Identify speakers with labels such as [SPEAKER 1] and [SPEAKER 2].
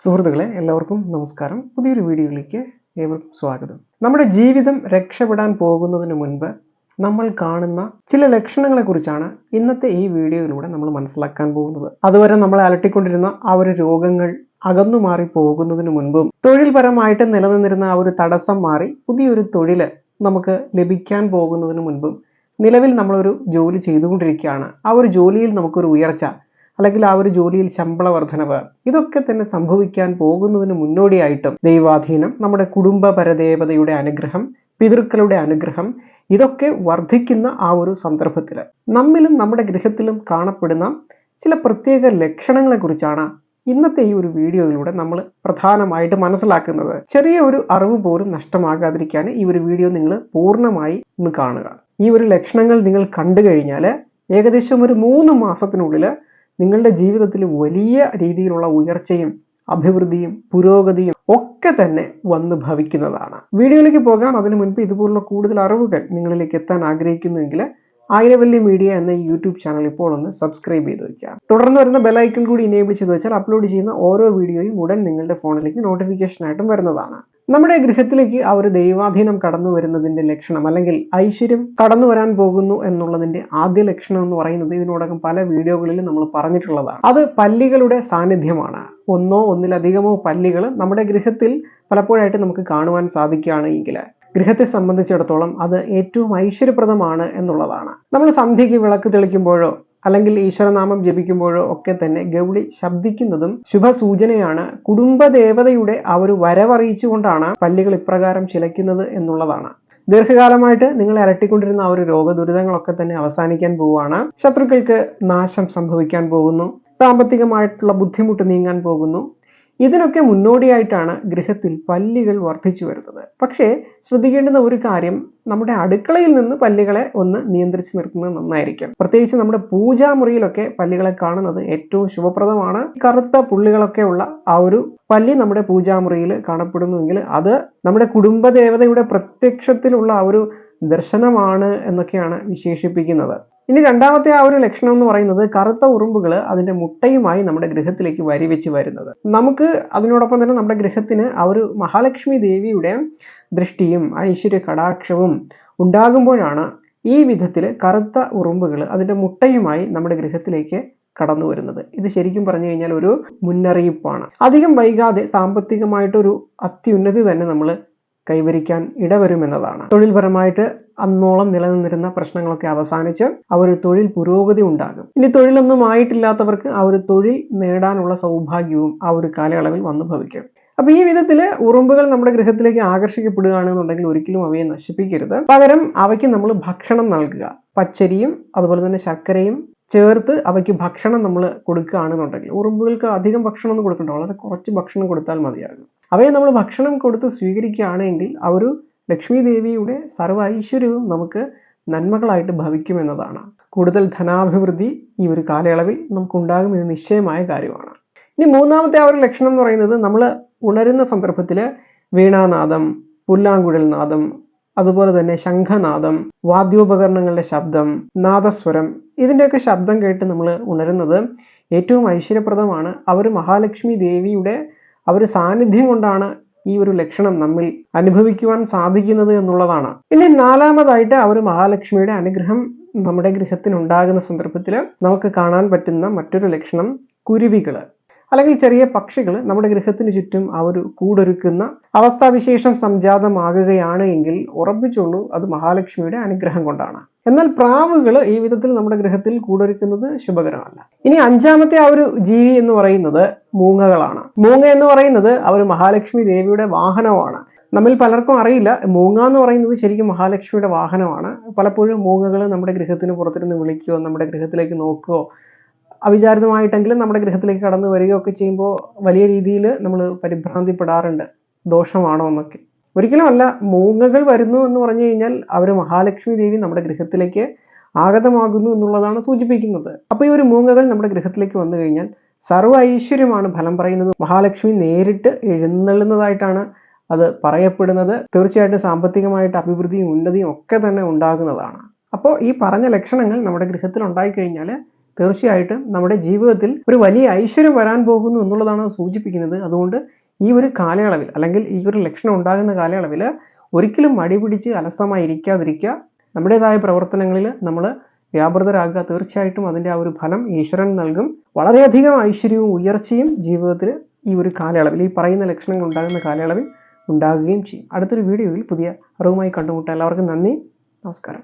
[SPEAKER 1] സുഹൃത്തുക്കളെ എല്ലാവർക്കും നമസ്കാരം. പുതിയൊരു വീഡിയോയിലേക്ക് ഏവർക്കും സ്വാഗതം. നമ്മുടെ ജീവിതം രക്ഷപ്പെടാൻ പോകുന്നതിന് മുൻപ് നമ്മൾ കാണുന്ന ചില ലക്ഷണങ്ങളെക്കുറിച്ചാണ് ഇന്നത്തെ ഈ വീഡിയോയിലൂടെ നമ്മൾ മനസ്സിലാക്കാൻ പോകുന്നത്. അതുവരെ നമ്മളെ അലട്ടിക്കൊണ്ടിരുന്ന ആ ഒരു രോഗങ്ങൾ അകന്നു മാറി പോകുന്നതിന് മുൻപും തൊഴിൽപരമായിട്ട് നിലനിന്നിരുന്ന ആ ഒരു തടസ്സം മാറി പുതിയൊരു തൊഴിൽ നമുക്ക് ലഭിക്കാൻ പോകുന്നതിന് മുൻപും നിലവിൽ നമ്മളൊരു ജോലി ചെയ്തുകൊണ്ടിരിക്കുകയാണ്. ആ ഒരു ജോലിയിൽ നമുക്കൊരു ഉയർച്ച അല്ലെങ്കിൽ ആ ഒരു ജോലിയിൽ ശമ്പള വർധനവ് ഇതൊക്കെ തന്നെ സംഭവിക്കാൻ പോകുന്നതിന് മുന്നോടിയായിട്ടും ദൈവാധീനം നമ്മുടെ കുടുംബ പരദേവതയുടെ അനുഗ്രഹം പിതൃക്കളുടെ അനുഗ്രഹം ഇതൊക്കെ വർദ്ധിക്കുന്ന ആ ഒരു സന്ദർഭത്തിൽ നമ്മിലും നമ്മുടെ ഗൃഹത്തിലും കാണപ്പെടുന്ന ചില പ്രത്യേക ലക്ഷണങ്ങളെക്കുറിച്ചാണ് ഇന്നത്തെ ഈ ഒരു വീഡിയോയിലൂടെ നമ്മൾ പ്രധാനമായിട്ട് മനസ്സിലാക്കുന്നത്. ചെറിയ ഒരു അറിവ് പോലും നഷ്ടമാകാതിരിക്കാൻ ഈ ഒരു വീഡിയോ നിങ്ങൾ പൂർണമായി ഒന്ന് കാണുക. ഈ ഒരു ലക്ഷണങ്ങൾ നിങ്ങൾ കണ്ടു കഴിഞ്ഞാൽ ഏകദേശം ഒരു മൂന്ന് മാസത്തിനുള്ളിൽ നിങ്ങളുടെ ജീവിതത്തിൽ വലിയ രീതിയിലുള്ള ഉയർച്ചയും അഭിവൃദ്ധിയും പുരോഗതിയും ഒക്കെ തന്നെ വന്ന് ഭവിക്കുന്നതാണ്. വീഡിയോയിലേക്ക് പോകാം അതിനു മുൻപ് ഇതുപോലുള്ള കൂടുതൽ അറിവുകൾ നിങ്ങളിലേക്ക് എത്താൻ ആഗ്രഹിക്കുന്നുവെങ്കിൽ ആയിരവല്ലി മീഡിയ എന്ന യൂട്യൂബ് ചാനൽ ഇപ്പോൾ ഒന്ന് സബ്സ്ക്രൈബ് ചെയ്ത് വയ്ക്കുക തുടർന്ന് വരുന്ന ബെലൈക്കൺ കൂടി ഇനേബിൾ ചെയ്ത് വെച്ചാൽ അപ്ലോഡ് ചെയ്യുന്ന ഓരോ വീഡിയോയും ഉടൻ നിങ്ങളുടെ ഫോണിലേക്ക് നോട്ടിഫിക്കേഷൻ ആയിട്ടും വരുന്നതാണ്. നമ്മുടെ ഗൃഹത്തിലേക്ക് ആ ഒരു ദൈവാധീനം കടന്നു വരുന്നതിന്റെ ലക്ഷണം അല്ലെങ്കിൽ ഐശ്വര്യം കടന്നു വരാൻ പോകുന്നു എന്നുള്ളതിന്റെ ആദ്യ ലക്ഷണം എന്ന് പറയുന്നത് ഇതിനോടകം പല വീഡിയോകളിലും നമ്മൾ പറഞ്ഞിട്ടുള്ളതാണ്. അത് പല്ലികളുടെ സാന്നിധ്യമാണ്. ഒന്നോ ഒന്നിലധികമോ പല്ലികൾ നമ്മുടെ ഗൃഹത്തിൽ പലപ്പോഴായിട്ട് നമുക്ക് കാണുവാൻ സാധിക്കുകയാണ് എങ്കിൽ ഗൃഹത്തെ സംബന്ധിച്ചിടത്തോളം അത് ഏറ്റവും ഐശ്വര്യപ്രദമാണ് എന്നുള്ളതാണ്. നമ്മൾ സന്ധ്യയ്ക്ക് വിളക്ക് തെളിക്കുമ്പോഴോ അല്ലെങ്കിൽ ഈശ്വരനാമം ജപിക്കുമ്പോഴോ ഒക്കെ തന്നെ ഗൗളി ശബ്ദിക്കുന്നതും ശുഭസൂചനയാണ് കുടുംബദേവതയുടെ ആ ഒരു വരവറിയിച്ചുകൊണ്ടാണ് പല്ലികൾ ഇപ്രകാരം ചിലയ്ക്കുന്നത് എന്നുള്ളതാണ്. ദീർഘകാലമായിട്ട് നിങ്ങളെ അരട്ടിക്കൊണ്ടിരുന്ന ആ ഒരു രോഗദുരിതങ്ങളൊക്കെ തന്നെ അവസാനിക്കാൻ പോവുകയാണ്. ശത്രുക്കൾക്ക് നാശം സംഭവിക്കാൻ പോകുന്നു. സാമ്പത്തികമായിട്ടുള്ള ബുദ്ധിമുട്ട് നീങ്ങാൻ പോകുന്നു. ഇതിനൊക്കെ മുന്നോടിയായിട്ടാണ് ഗൃഹത്തിൽ പല്ലികൾ വർദ്ധിച്ചു വരുന്നത്. പക്ഷേ ശ്രദ്ധിക്കേണ്ടുന്ന ഒരു കാര്യം നമ്മുടെ അടുക്കളയിൽ നിന്ന് പല്ലികളെ ഒന്ന് നിയന്ത്രിച്ച് നിർത്തുന്നത് നന്നായിരിക്കും. പ്രത്യേകിച്ച് നമ്മുടെ പൂജാമുറിയിലൊക്കെ പല്ലികളെ കാണുന്നത് ഏറ്റവും ശുഭപ്രദമാണ്. കറുത്ത പുള്ളികളൊക്കെ ഉള്ള ആ ഒരു പല്ലി നമ്മുടെ പൂജാമുറിയിൽ കാണപ്പെടുന്നുവെങ്കിൽ അത് നമ്മുടെ കുടുംബദേവതയുടെ പ്രത്യക്ഷത്തിലുള്ള ആ ഒരു ദർശനമാണ് എന്നൊക്കെയാണ് വിശേഷിപ്പിക്കുന്നത്. ഇനി രണ്ടാമത്തെ ആ ഒരു ലക്ഷണം എന്ന് പറയുന്നത് കറുത്ത ഉറുമ്പുകൾ അതിന്റെ മുട്ടയുമായി നമ്മുടെ ഗൃഹത്തിലേക്ക് വരിവെച്ച് വരുന്നത്. നമുക്ക് അതിനോടൊപ്പം തന്നെ നമ്മുടെ ഗൃഹത്തിന് ആ ഒരു മഹാലക്ഷ്മി ദേവിയുടെ ദൃഷ്ടിയും ഐശ്വര്യ കടാക്ഷവും ഉണ്ടാകുമ്പോഴാണ് ഈ വിധത്തിൽ കറുത്ത ഉറുമ്പുകൾ അതിന്റെ മുട്ടയുമായി നമ്മുടെ ഗൃഹത്തിലേക്ക് കടന്നു വരുന്നത്. ഇത് ശരിക്കും പറഞ്ഞു കഴിഞ്ഞാൽ ഒരു മുന്നറിയിപ്പാണ്. അധികം വൈകാതെ സാമ്പത്തികമായിട്ടൊരു അത്യുന്നതി തന്നെ നമ്മൾ കൈവരിക്കാൻ ഇടവരുമെന്നതാണ്. തൊഴിൽപരമായിട്ട് അന്നോളം നിലനിന്നിരുന്ന പ്രശ്നങ്ങളൊക്കെ അവസാനിച്ച് ആ ഒരു തൊഴിൽ പുരോഗതി ഉണ്ടാകും. ഇനി തൊഴിലൊന്നും ആയിട്ടില്ലാത്തവർക്ക് ആ ഒരു തൊഴിൽ നേടാനുള്ള സൗഭാഗ്യവും ആ ഒരു കാലയളവിൽ വന്നു ഭവിക്കും. അപ്പൊ ഈ വിധത്തിൽ ഉറുമ്പുകൾ നമ്മുടെ ഗൃഹത്തിലേക്ക് ആകർഷിക്കപ്പെടുകയാണെന്നുണ്ടെങ്കിൽ ഒരിക്കലും അവയെ നശിപ്പിക്കരുത്. പകരം അവയ്ക്ക് നമ്മൾ ഭക്ഷണം നൽകുക. പച്ചരിയും അതുപോലെ തന്നെ ശർക്കരയും ചേർത്ത് അവയ്ക്ക് ഭക്ഷണം നമ്മൾ കൊടുക്കുകയാണെന്നുണ്ടെങ്കിൽ ഉറുമ്പുകൾക്ക് അധികം ഭക്ഷണം ഒന്നും കൊടുക്കണ്ട. വളരെ കുറച്ച് ഭക്ഷണം കൊടുത്താൽ മതിയാകും. അവയെ നമ്മൾ ഭക്ഷണം കൊടുത്ത് സ്വീകരിക്കുകയാണെങ്കിൽ ആ ഒരു ലക്ഷ്മി ദേവിയുടെ സർവ ഐശ്വര്യവും നമുക്ക് നന്മകളായിട്ട് ഭവിക്കുമെന്നതാണ്. കൂടുതൽ ധനാഭിവൃദ്ധി ഈ ഒരു കാലയളവിൽ നമുക്കുണ്ടാകും എന്ന് നിശ്ചയമായ കാര്യമാണ്. ഇനി മൂന്നാമത്തെ ആ ഒരു ലക്ഷണം എന്ന് പറയുന്നത് നമ്മൾ ഉണരുന്ന സന്ദർഭത്തിൽ വീണാനാദം പുല്ലാങ്കുഴൽ നാദം അതുപോലെ തന്നെ ശംഖനാദം വാദ്യോപകരണങ്ങളുടെ ശബ്ദം നാദസ്വരം ഇതിന്റെയൊക്കെ ശബ്ദം കേട്ട് നമ്മൾ ഉണരുന്നത് ഏറ്റവും ഐശ്വര്യപ്രദമാണ്. അവർ മഹാലക്ഷ്മി ദേവിയുടെ ആ ഒരു സാന്നിധ്യം കൊണ്ടാണ് ഈ ഒരു ലക്ഷണം നമ്മിൽ അനുഭവിക്കുവാൻ സാധിക്കുന്നത് എന്നുള്ളതാണ്. ഇനി നാലാമതായിട്ട് ആ ഒരു മഹാലക്ഷ്മിയുടെ അനുഗ്രഹം നമ്മുടെ ഗൃഹത്തിന് ഉണ്ടാകുന്ന സന്ദർഭത്തിൽ നമുക്ക് കാണാൻ പറ്റുന്ന മറ്റൊരു ലക്ഷണം കുരുവികൾ അല്ലെങ്കിൽ ചെറിയ പക്ഷികൾ നമ്മുടെ ഗൃഹത്തിന് ചുറ്റും ആ ഒരു കൂടൊരുക്കുന്ന അവസ്ഥാവിശേഷം സംജാതമാകുകയാണ് എങ്കിൽ ഉറപ്പിച്ചുള്ളൂ അത് മഹാലക്ഷ്മിയുടെ അനുഗ്രഹം കൊണ്ടാണ്. എന്നാൽ പ്രാവുകൾ ഈ വിധത്തിൽ നമ്മുടെ ഗ്രഹത്തിൽ കൂടൊരുക്കുന്നത് ശുഭകരമല്ല. ഇനി അഞ്ചാമത്തെ ആ ഒരു ജീവി എന്ന് പറയുന്നത് മൂങ്ങകളാണ്. മൂങ്ങ എന്ന് പറയുന്നത് ആ ഒരു മഹാലക്ഷ്മി ദേവിയുടെ വാഹനമാണ്. നമ്മിൽ പലർക്കും അറിയില്ല മൂങ്ങ എന്ന് പറയുന്നത് ശരിക്കും മഹാലക്ഷ്മിയുടെ വാഹനമാണ്. പലപ്പോഴും മൂങ്ങകൾ നമ്മുടെ ഗൃഹത്തിന് പുറത്തിരുന്ന് വിളിക്കുകയോ നമ്മുടെ ഗൃഹത്തിലേക്ക് നോക്കുകയോ അവിചാരിതമായിട്ടെങ്കിലും നമ്മുടെ ഗൃഹത്തിലേക്ക് കടന്നു വരികയോ ഒക്കെ ചെയ്യുമ്പോൾ വലിയ രീതിയിൽ നമ്മൾ പരിഭ്രാന്തിപ്പെടാറുണ്ട്. ദോഷമാണോ എന്നൊക്കെ. ഒരിക്കലും അല്ല മൂങ്ങകൾ വരുന്നു എന്ന് പറഞ്ഞു കഴിഞ്ഞാൽ അവർ മഹാലക്ഷ്മി ദേവി നമ്മുടെ ഗൃഹത്തിലേക്ക് ആഗതമാകുന്നു എന്നുള്ളതാണ് സൂചിപ്പിക്കുന്നത്. അപ്പോൾ ഈ ഒരു മൂങ്ങകൾ നമ്മുടെ ഗൃഹത്തിലേക്ക് വന്നു കഴിഞ്ഞാൽ സർവ ഐശ്വര്യമാണ് ഫലം പറയുന്നത്. മഹാലക്ഷ്മി നേരിട്ട് എഴുന്നള്ളുന്നതായിട്ടാണ് അത് പറയപ്പെടുന്നത്. തീർച്ചയായിട്ടും സാമ്പത്തികമായിട്ട് അഭിവൃദ്ധിയും ഉന്നതിയും ഒക്കെ തന്നെ ഉണ്ടാകുന്നതാണ്. അപ്പോൾ ഈ പറഞ്ഞ ലക്ഷണങ്ങൾ നമ്മുടെ ഗൃഹത്തിൽ ഉണ്ടായിക്കഴിഞ്ഞാൽ തീർച്ചയായിട്ടും നമ്മുടെ ജീവിതത്തിൽ ഒരു വലിയ ഐശ്വര്യം വരാൻ പോകുന്നു എന്നുള്ളതാണ് സൂചിപ്പിക്കുന്നത്. അതുകൊണ്ട് ഈ ഒരു കാലയളവിൽ അല്ലെങ്കിൽ ഈ ഒരു ലക്ഷണം ഉണ്ടാകുന്ന കാലയളവിൽ ഒരിക്കലും മടി പിടിച്ച് അലസമായി ഇരിക്കാതിരിക്കുക. നമ്മുടേതായ പ്രവർത്തനങ്ങളിൽ നമ്മൾ വ്യാപൃതരാകുക. തീർച്ചയായിട്ടും അതിന്റെ ആ ഒരു ഫലം ഈശ്വരൻ നൽകും. വളരെയധികം ഐശ്വര്യവും ഉയർച്ചയും ജീവിതത്തിൽ ഈ ഒരു കാലയളവിൽ ഈ പറയുന്ന ലക്ഷണങ്ങൾ ഉണ്ടാകുന്ന കാലയളവിൽ ഉണ്ടാകുകയും ചെയ്യും. അടുത്തൊരു വീഡിയോയിൽ പുതിയ അറിവുമായി കണ്ടുമുട്ടാം എല്ലാവർക്കും നന്ദി. നമസ്കാരം.